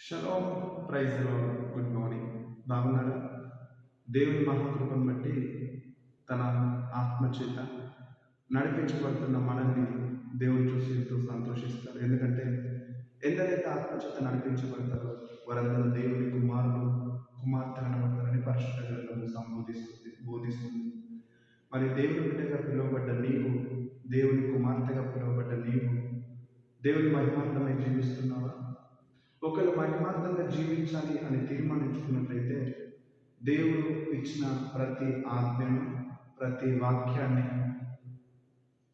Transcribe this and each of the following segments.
Shalom praise good morning బాగున్నారా? దేవుని మహాకృపను బట్టి తన ఆత్మచేత నడిపించబడుతున్న మనల్ని దేవుడు చూసి ఎంతో సంతోషిస్తారు. ఎందుకంటే ఎందరైతే ఆత్మచేత నడిపించబడతారో వారందరూ దేవుని కుమారులు కుమార్తె అనబడతారని పరిశుద్ధ సంబోధిస్తుంది బోధిస్తుంది. మరి దేవుని బిడ్డగా పిలువబడ్డ నీవు దేవుని కుమార్తెగా పిలువబడ్డ నీవు దేవుని మహిమార్థమై జీవిస్తున్నావా? ఒకరు మహిమార్థంగా జీవించాలి అని తీర్మానించుకున్నట్లయితే దేవుడు ఇచ్చిన ప్రతి ఆజ్ఞను ప్రతి వాక్యాన్ని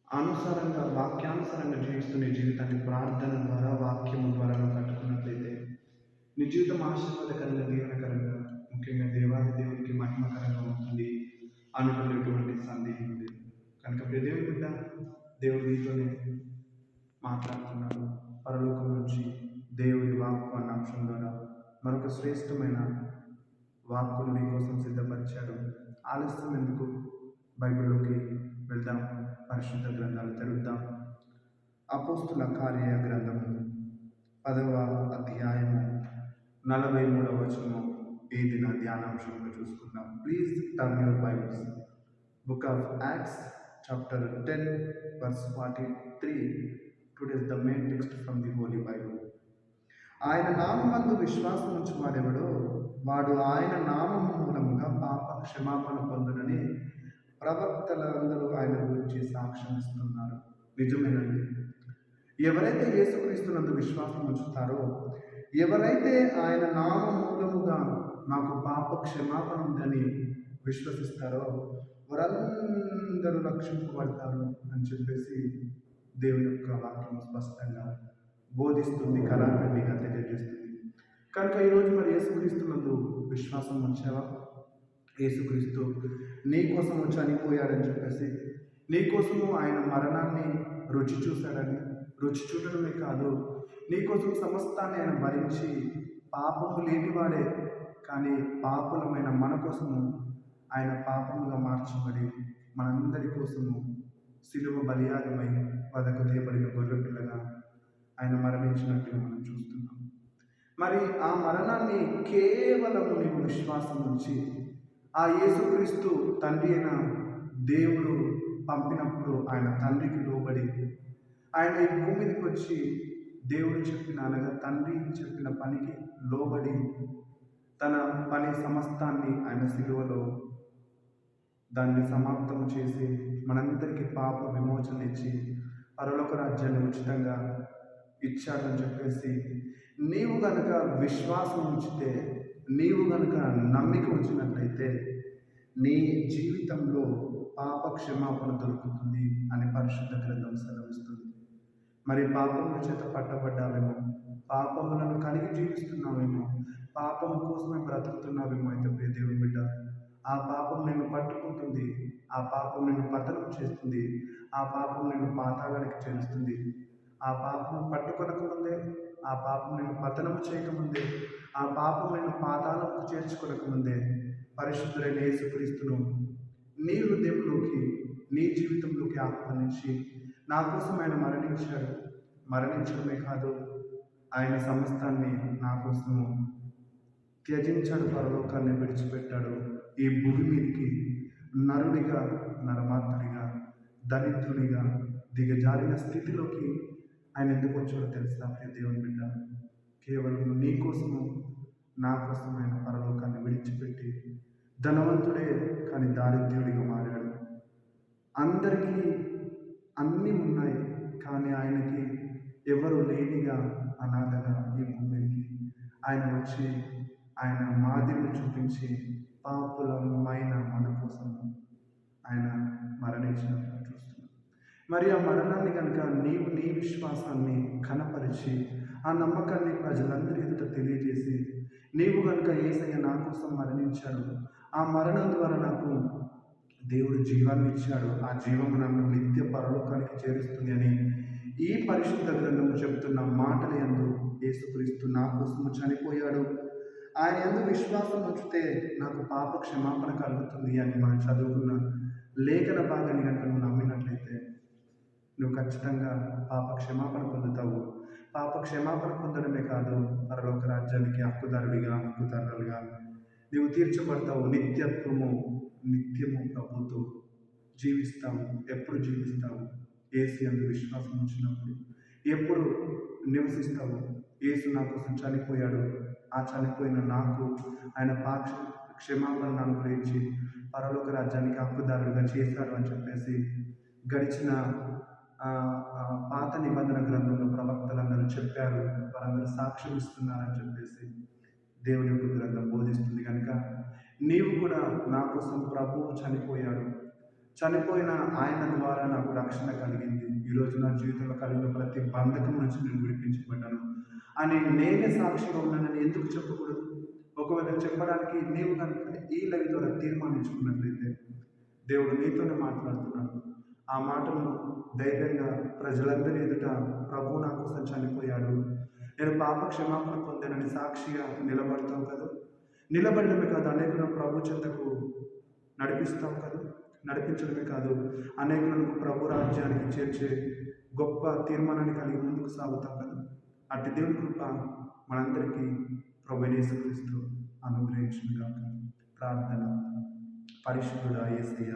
అనుసారంగా వాక్యానుసారంగా జీవిస్తున్న జీవితాన్ని ప్రార్థన ద్వారా వాక్యము ద్వారా కట్టుకున్నట్లయితే నీ జీవితం ఆశీర్వాదకరంగా దీవనకరంగా ముఖ్యంగా దేవాది దేవునికి మహిమకరంగా ఉంటుంది అనుకునేటువంటి సందేహం లేదు కనుక దేవుడి బిడ్డ దేవుడు దీంతోనే మాట్లాడుతున్నాడు. పరలోకం నుంచి అంశం ద్వారా మరొక శ్రేష్టమైన వాక్కును మీకోసం కోసం ఆలస్యం ఎందుకు? బైబిల్లోకి వెళ్దాం. పరిశుద్ధ గ్రంథాలు తెరుద్దాం. అపోస్తుల కార్య గ్రంథము పదవ అధ్యాయము నలభై మూడవ వచనము ఈ దిన ధ్యానాంశంలో చూసుకుందాం. Please turn your Bibles book of Acts chapter ten verse forty three today's the main text from the holy Bible ఆయన నామందు విశ్వాసం ఉంచువాడెవడో వాడు ఆయన నామం మూలముగా పాప క్షమాపణ పొందునని ప్రవక్తలందరూ ఆయన గురించి సాక్ష్యం ఇస్తున్నారు. నిజమేనండి. ఎవరైతే యేసుక్రీస్తునందు విశ్వాసం ఉంచుతారో ఎవరైతే ఆయన నామ మూలముగా మాకు పాప క్షమాపణ ఉందని విశ్వసిస్తారో వారందరూ రక్షింపబడతారు అని చెప్పేసి దేవుని యొక్క వాక్యం స్పష్టంగా బోధిస్తుంది కళాఖండిగా తెలియజేస్తుంది. కనుక ఈరోజు మరి యేసుక్రీస్తునందు విశ్వాసం ఉంచావా? యేసుక్రీస్తు నీ కోసం చనిపోయాడని చెప్పేసి నీ కోసము ఆయన మరణాన్ని రుచి చూశాడని రుచి చూడడమే కాదు నీ కోసం సమస్తాన్ని ఆయన భరించి పాపము లేనివాడే కానీ పాపులమైన మన కోసము ఆయన పాపముగా మార్చబడి మనందరి కోసము సిలువ బలియాగమై వదకు తీయబడిన గొర్రె పిల్లగా ఆయన మరణించినట్టుగా మనం చూస్తున్నాం. మరి ఆ మరణాన్ని కేవలం నీవు విశ్వాసం ఉంచి ఆ యేసుక్రీస్తు తండ్రి అయిన దేవుడు పంపినప్పుడు ఆయన తండ్రికి లోబడి ఆయన ఈ భూమి వచ్చి దేవుడు చెప్పిన అనగా తండ్రి చెప్పిన పనికి లోబడి తన పని సమస్తాన్ని ఆయన సిలువలో దాన్ని సమాప్తం చేసి మనందరికీ పాప విమోచన ఇచ్చి పరలోక రాజ్యాన్ని ఉచితంగా ఇచ్చాడని చెప్పేసి నీవు గనక విశ్వాసం ఉంచితే నీవు గనక నమ్మిక ఉంచినట్లయితే నీ జీవితంలో పాప క్షమాపణ దొరుకుతుంది అని పరిశుద్ధ గ్రంథం సెలవిస్తుంది. మరి పాపముల చేత పట్టబడ్డావేమో పాపములను కలిగి జీవిస్తున్నావేమో పాపం కోసమే బ్రతుకుతున్నావేమో అయితే ప్రియ దేవుని బిడ్డ. ఆ పాపం నిన్ను పట్టుకుంటుంది ఆ పాపం నిన్ను పతనం చేస్తుంది ఆ పాపం నిన్ను పాతాళానికి చేరుస్తుంది. ఆ పాపము పట్టుకొనకముందే ఆ పాపం నేను పతనము చేయకముందే ఆ పాపం నేను పాతాలకు చేర్చుకొనకముందే పరిశుద్ధులైన యేసుక్రీస్తును నీ హృదయంలోకి నీ జీవితంలోకి ఆహ్వానించి నా కోసం ఆయన మరణించాడు. మరణించడమే కాదు ఆయన సమస్తాన్ని నా కోసము త్యజించాడు పరలోకాన్ని విడిచిపెట్టాడు. ఈ భూమి మీదకి నరుడిగా నరమాత్రుడిగా దరిద్రునిగా దిగజారిన స్థితిలోకి ఆయన ఎందుకు వచ్చాడో తెలుసా ప్రియ దేవుని బిడ్డ. కేవలం నీ కోసము నా కోసం ఆయన పరలోకాన్ని విడిచిపెట్టి ధనవంతుడే కానీ దారిద్ర్యుడిగా మారాడు. అందరికీ అన్నీ ఉన్నాయి కానీ ఆయనకి ఎవరు లేనిగా అనాథగా ఈ భూమికి ఆయన వచ్చి ఆయన మాదిరిని చూపించి పాపులమైన మన కోసం ఆయన మరణించినట్లు చూస్తున్నాం మరి ఆ మరణాన్ని కనుక నీవు నీ విశ్వాసాన్ని కనపరిచి ఆ నమ్మకాన్ని ప్రజలందరి ఎదుట తెలియజేసి నీవు కనుక ఏసయ్య నా కోసం మరణించాడు ఆ మరణం ద్వారా నాకు దేవుడు జీవాన్ని ఇచ్చాడు ఆ జీవము నన్ను నిత్య పరలోకానికి చేరుస్తుంది అని ఈ పరిశుద్ధ గ్రంథము చెబుతున్న మాటల ఎందు యేసుక్రీస్తు నా కోసము చనిపోయాడు. ఆయన ఎందు విశ్వాసం ఉంచితే నాకు పాప క్షమాపణ కలుగుతుంది అని మనం చదువుకున్న లేఖన భాగాన్ని కనుక నువ్వు నమ్మినట్లయితే నువ్వు ఖచ్చితంగా పాప క్షమాపణ పొందుతావు. పాప క్షమాపణ పొందడమే కాదు పరలోక రాజ్యానికి హక్కుదారుడిగా హక్కుదారులుగా నీవు తీర్చబడతావు. నిత్యత్వము నిత్యము ప్రభుతో జీవిస్తావు. ఎప్పుడు జీవిస్తావు? ఏసు అందు విశ్వాసం ఉంచినప్పుడు. ఎప్పుడు నివసిస్తావు? ఏసు నా కోసం చనిపోయాడు. ఆ చనిపోయిన నాకు ఆయన పాక్ష క్షమాపణ అనుగ్రహించి పరలోక రాజ్యానికి హక్కుదారులుగా చేశాడు అని చెప్పేసి గడిచిన పాత నిబంధన గ్రంథంలో ప్రవక్తలందరూ చెప్పారు వారందరూ సాక్ష్యం ఇస్తున్నారని చెప్పేసి దేవుని యొక్క గ్రంథం బోధిస్తుంది కనుక నీవు కూడా నా కోసం ప్రభువు చనిపోయాడు. చనిపోయిన ఆయన ద్వారా నాకు రక్షణ కలిగింది. ఈరోజు నా జీవితంలో కలిగిన ప్రతి బంధకం నుంచి నేను విడిపించబడ్డాను. అని నేనే సాక్షిగా ఉన్నానని ఎందుకు చెప్పకూడదు? ఒకవేళ చెప్పడానికి నీవు కనుక ఈ లవి ద్వారా తీర్మానించుకున్నట్లయితే దేవుడు నీతోనే మాట్లాడుతున్నాడు. ఆ మాటను ధైర్యంగా ప్రజలందరి ఎదుట ప్రభు నా కోసం చనిపోయాడు. నేను పాప క్షమాపణ పొందానని సాక్షిగా నిలబడతాం కదా. నిలబడమే కాదు అనేకులను ప్రభు చెంతకు నడిపిస్తాం కదా. నడిపించడమే కాదు అనేకులను ప్రభు రాజ్యానికి చేర్చే గొప్ప తీర్మానాన్ని కలిగి ముందుకు సాగుతాం కదా. అటు దేవుని కృప మనందరికీ ప్రభు యేసుక్రీస్తు కాక ప్రార్థన. పరిశుద్ధుడా ఏసయ్య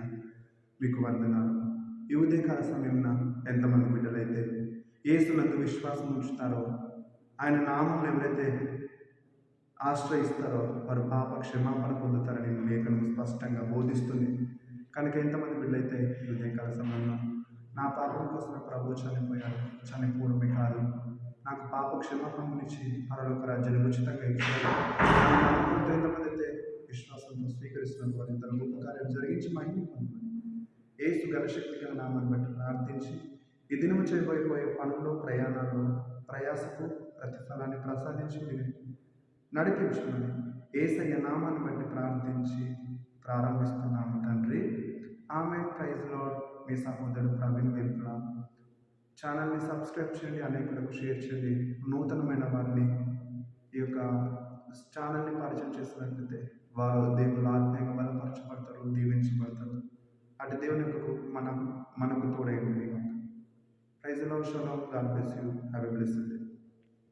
మీకు వందనాలు. ఈ ఉదయకాల సమయంలో ఎంతమంది బిడ్డలైతే ఏసునందు విశ్వాసం ఉంచుతారో ఆయన నామం ఎవరైతే ఆశ్రయిస్తారో వారు పాప క్షమాపణ పొందుతారని లేఖనం స్పష్టంగా బోధిస్తుంది. కనుక ఎంతమంది బిడ్డలైతే ఈ ఉదయకాల సమయంలో నా పాపం కోసం ప్రభు చనిపోయారు చనిపోవడమే కాదు నాకు పాప క్షమాపణనిచ్చి పరలోక రాజ్యాన్ని ఉచితంగా ఇచ్చారు ఎంతమంది అయితే విశ్వాసంతో స్వీకరిస్తున్న వారి ఇద్దరు గొప్ప కార్యం జరిగించి మహిమ పొందమని నామని నామాన్ని బట్టి ప్రార్థించి ఈ దినము చేయబోయే పనుల్లో ప్రయాణాల్లో ప్రయాసకు ప్రతిఫలాన్ని ప్రసాదించి మీరు నడిపించమని ఏసయ్య నామాన్ని బట్టి ప్రార్థించి ప్రారంభిస్తున్నాము తండ్రి. ఆమె ప్రైజ్ మీ సహోదరుడు ప్రవీణ్ వెంపుల ఛానల్ని సబ్స్క్రైబ్ చేయండి అనేకులకు షేర్ చేయండి. నూతనమైన వారిని ఈ యొక్క ఛానల్ని పరిచయం చేసినట్లయితే వారు దేవుడు ఆత్మీయంగా బలపరచబడతారు దీవించబడతారు అటు దేవుని యొక్క మనం మనకు తోడైంది ప్రైజ్లో షలో God bless you have a blessed day